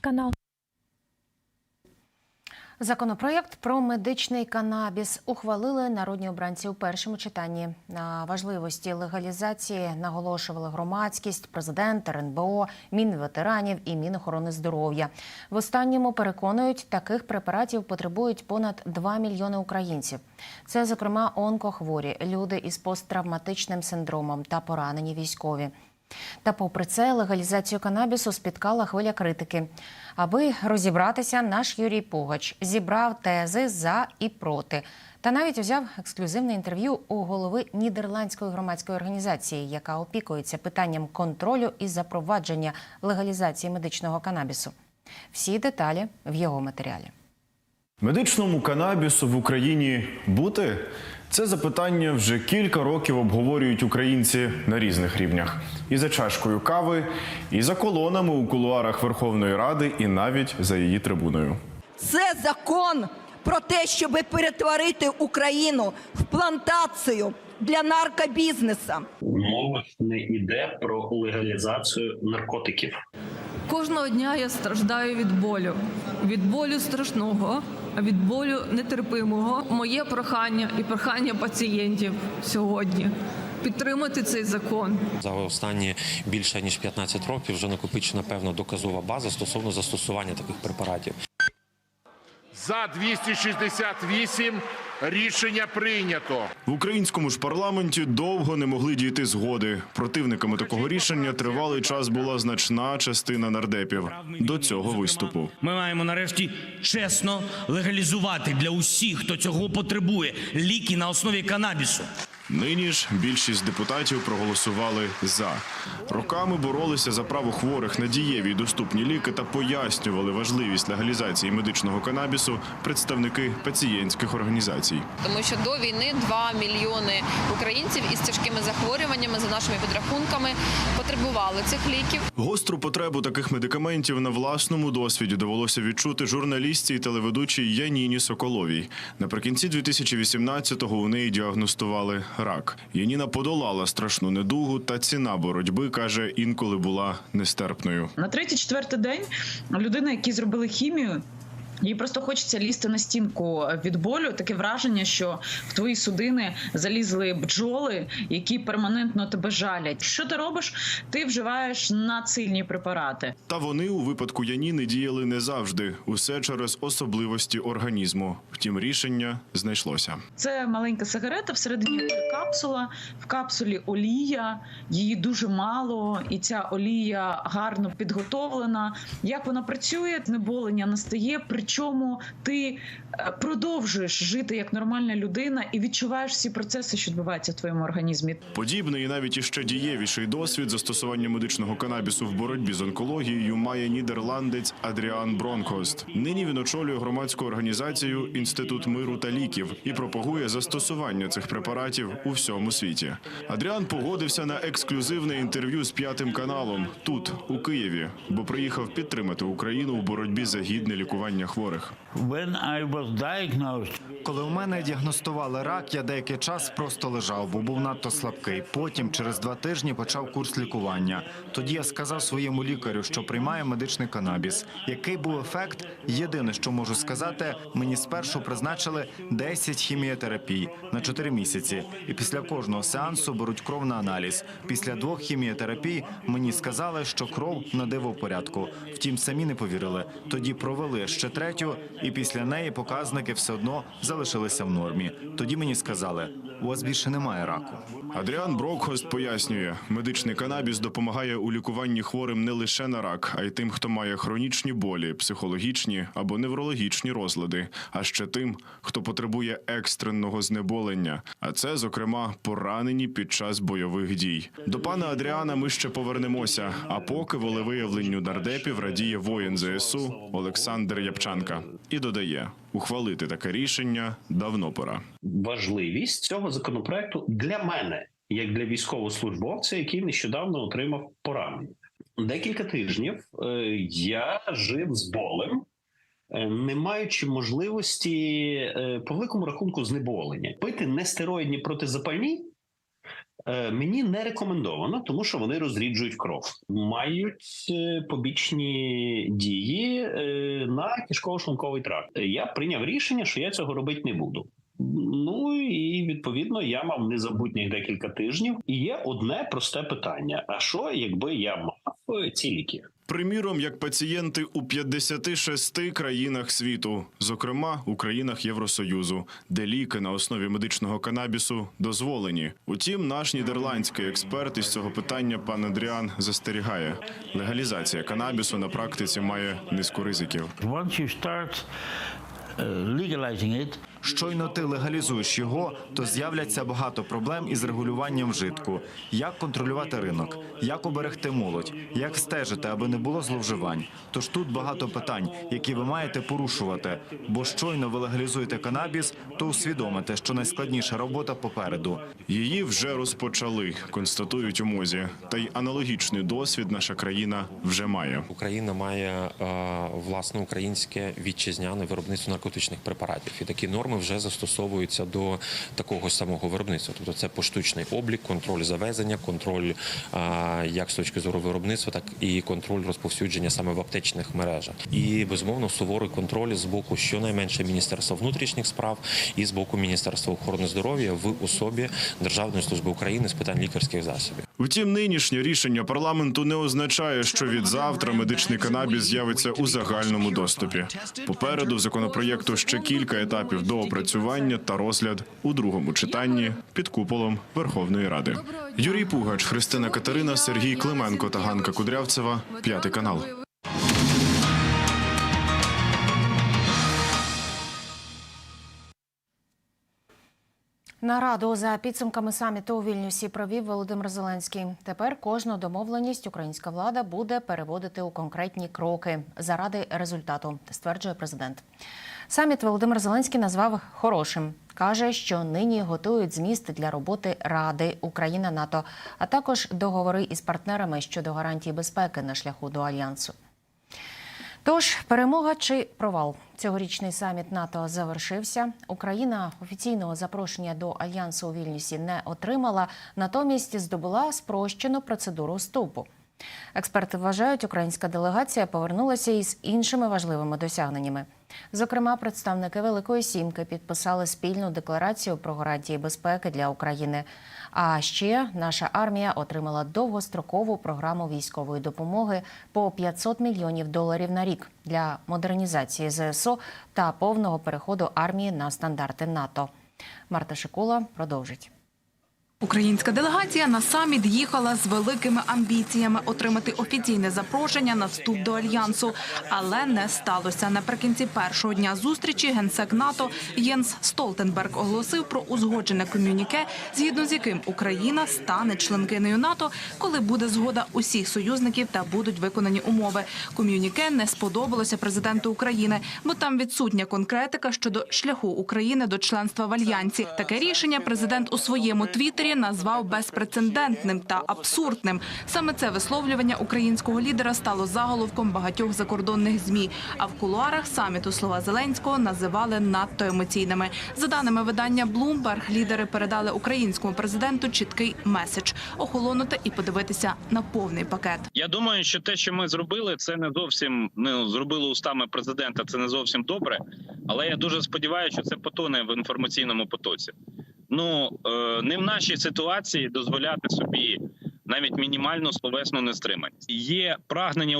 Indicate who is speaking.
Speaker 1: канал.
Speaker 2: Законопроєкт про медичний канабіс ухвалили народні обранці у першому читанні. На важливості легалізації наголошували громадськість, президент, РНБО, Мінветеранів і Мінохорони здоров'я. В останньому переконують, таких препаратів потребують понад 2 мільйони українців. Це, зокрема, онкохворі, люди із посттравматичним синдромом та поранені військові. Та попри це легалізацію канабісу спіткала хвиля критики. Аби розібратися, наш Юрій Пугач зібрав тези за і проти. Та навіть взяв ексклюзивне інтерв'ю у голови Нідерландської громадської організації, яка опікується питанням контролю і запровадження легалізації медичного канабісу. Всі деталі в його матеріалі.
Speaker 3: Медичному канабісу в Україні бути це запитання вже кілька років обговорюють українці на різних рівнях. І за чашкою кави, і за колонами у кулуарах Верховної Ради, і навіть за її трибуною.
Speaker 4: Це закон про те, щоб перетворити Україну в плантацію для наркобізнесу.
Speaker 5: Мова не йде про легалізацію наркотиків.
Speaker 6: Кожного дня я страждаю від болю, від болю страшного, від болю нетерпимого. Моє прохання і прохання пацієнтів сьогодні підтримати цей закон.
Speaker 7: За останні більше ніж 15 років вже накопичена певна доказова база стосовно застосування таких препаратів.
Speaker 8: За 268 рішення прийнято.
Speaker 3: В українському ж парламенті довго не могли дійти згоди. Противниками такого рішення тривалий час була значна частина нардепів до цього виступу.
Speaker 9: Ми маємо нарешті чесно легалізувати для усіх, хто цього потребує, ліки на основі канабісу.
Speaker 3: Нині ж більшість депутатів проголосували за. Роками боролися за право хворих на дієві й доступні ліки та пояснювали важливість легалізації медичного канабісу представники пацієнтських організацій.
Speaker 10: тому що до війни 2 мільйони українців із тяжкими захворюваннями за нашими підрахунками потребували цих ліків.
Speaker 3: Гостру потребу таких медикаментів на власному досвіді довелося відчути журналістці і телеведучій Яніні Соколовій. Наприкінці 2018-го у неї діагностували рак. Яніна подолала страшну недугу, та ціна боротьби каже інколи була нестерпною.
Speaker 11: На третій, четвертий день людина, які зробили хімію. Їй просто хочеться лізти на стінку від болю. Таке враження, що в твої судини залізли бджоли, які перманентно тебе жалять. Що ти робиш? Ти вживаєш надсильні препарати.
Speaker 3: Та вони у випадку Яніни діяли не завжди. Усе через особливості організму. Втім, рішення знайшлося.
Speaker 11: Це маленька сигарета, всередині капсула. В капсулі олія, її дуже мало, і ця олія гарно підготовлена. Як вона працює, знеболення настає. Причому ти е, продовжуєш жити як нормальна людина і відчуваєш всі процеси, що відбуваються в твоєму організмі.
Speaker 3: Подібний і навіть іще дієвіший досвід застосування медичного канабісу в боротьбі з онкологією має нідерландець Адріан Бронкост. Нині він очолює громадську організацію Інститут миру та ліків і пропагує застосування цих препаратів у всьому світі. Адріан погодився на ексклюзивне інтерв'ю з п'ятим каналом тут, у Києві, бо приїхав підтримати Україну у боротьбі за гідне лікування хворих хворих.
Speaker 12: Коли у мене діагностували рак, я деякий час просто лежав, бо був надто слабкий. Потім, через два тижні, почав курс лікування. Тоді я сказав своєму лікарю, що приймаю медичний канабіс. Який був ефект? Єдине, що можу сказати, мені спершу призначили 10 хіміотерапій на 4 місяці, і після кожного сеансу беруть кров на аналіз. Після двох хіміотерапій мені сказали, що кров на диво в порядку. Втім, самі не повірили. Тоді провели ще третю, і після неї показники все одно залишилися в нормі. Тоді мені сказали, у вас більше немає раку.
Speaker 3: Адріан Брокхост пояснює, медичний канабіс допомагає у лікуванні хворим не лише на рак, а й тим, хто має хронічні болі, психологічні або неврологічні розлади, а ще тим, хто потребує екстреного знеболення. А це, зокрема, поранені під час бойових дій. До пана Адріана ми ще повернемося. А поки волевиявленню нардепів радіє воїн ЗСУ Олександр Япчанка і додає: ухвалити таке рішення давно пора.
Speaker 5: Важливість цього законопроекту для мене, як для військовослужбовця, який нещодавно отримав поранення. Декілька тижнів е, я жив з болем. е, Не маючи можливості е, по великому рахунку знеболення, пити нестероїдні протизапальні Мені не рекомендовано, тому що вони розріджують кров, мають е, побічні дії е, на кишково-шлунковий тракт. Е, Я прийняв рішення, що я цього робити не буду. Ну і відповідно я мав незабутніх декілька тижнів. І є одне просте питання: а що, якби я мав е, ці ліки?
Speaker 3: Приміром, як пацієнти у 56 країнах світу, зокрема у країнах Євросоюзу, де ліки на основі медичного канабісу дозволені. Утім, наш нідерландський експерт із цього питання пан Андріан застерігає: легалізація канабісу на практиці має низку ризиків.
Speaker 1: Once you start uh, legalizing it,
Speaker 12: Щойно ти легалізуєш його, то з'являться багато проблем із регулюванням вжитку. Як контролювати ринок, як оберегти молодь, як стежити, аби не було зловживань. Тож тут багато питань, які ви маєте порушувати. Бо щойно ви легалізуєте канабіс, то усвідомите, що найскладніша робота попереду.
Speaker 3: Її вже розпочали, констатують у мозі. Та й аналогічний досвід наша країна вже має.
Speaker 7: Україна має е, власне українське вітчизняне виробництво наркотичних препаратів, і такі норми вже застосовуються до такого самого виробництва. Тобто це поштучний облік, контроль завезення, контроль як з точки зору виробництва, так і контроль розповсюдження саме в аптечних мережах. І безумовно суворий контроль з боку щонайменше Міністерства внутрішніх справ і з боку Міністерства охорони здоров'я в особі Державної служби України з питань лікарських засобів.
Speaker 3: Втім, нинішнє рішення парламенту не означає, що від завтра медичний канабіс з'явиться у загальному доступі. Попереду законопроєкту ще кілька етапів до опрацювання та розгляд у другому читанні під куполом Верховної Ради. Юрій Пугач, Христина Катерина, Сергій Клименко та Ганка Кудрявцева. П'ятий канал.
Speaker 2: Нараду за підсумками саміту у Вільнюсі провів Володимир Зеленський. Тепер кожну домовленість українська влада буде переводити у конкретні кроки заради результату, стверджує президент. Саміт Володимир Зеленський назвав хорошим. Каже, що нині готують зміст для роботи Ради Україна НАТО, а також договори із партнерами щодо гарантії безпеки на шляху до альянсу. Тож перемога чи провал цьогорічний саміт НАТО завершився. Україна офіційного запрошення до альянсу у Вільнюсі не отримала, натомість здобула спрощену процедуру вступу. Експерти вважають, українська делегація повернулася із іншими важливими досягненнями. Зокрема, представники Великої Сімки підписали спільну декларацію про гарантії безпеки для України. А ще наша армія отримала довгострокову програму військової допомоги по 500 мільйонів доларів на рік для модернізації ЗСУ та повного переходу армії на стандарти НАТО. Марта Шикула продовжить.
Speaker 13: Українська делегація на саміт їхала з великими амбіціями отримати офіційне запрошення на вступ до альянсу, але не сталося. Наприкінці першого дня зустрічі генсек НАТО Єнс Столтенберг оголосив про узгоджене комюніке, згідно з яким Україна стане членкиною НАТО, коли буде згода усіх союзників та будуть виконані умови. Комюніке не сподобалося президенту України, бо там відсутня конкретика щодо шляху України до членства в альянсі. Таке рішення президент у своєму твіттері назвав безпрецедентним та абсурдним. Саме це висловлювання українського лідера стало заголовком багатьох закордонних змі. А в кулуарах саміту слова Зеленського називали надто емоційними. За даними видання Bloomberg, лідери передали українському президенту чіткий меседж охолонути і подивитися на повний пакет.
Speaker 14: Я думаю, що те, що ми зробили, це не зовсім ну, зробили устами президента. Це не зовсім добре. Але я дуже сподіваюся, що це потоне в інформаційному потоці. Ну е, не в нашій ситуації дозволяти собі навіть мінімальну словесну нестриманість. Є прагнення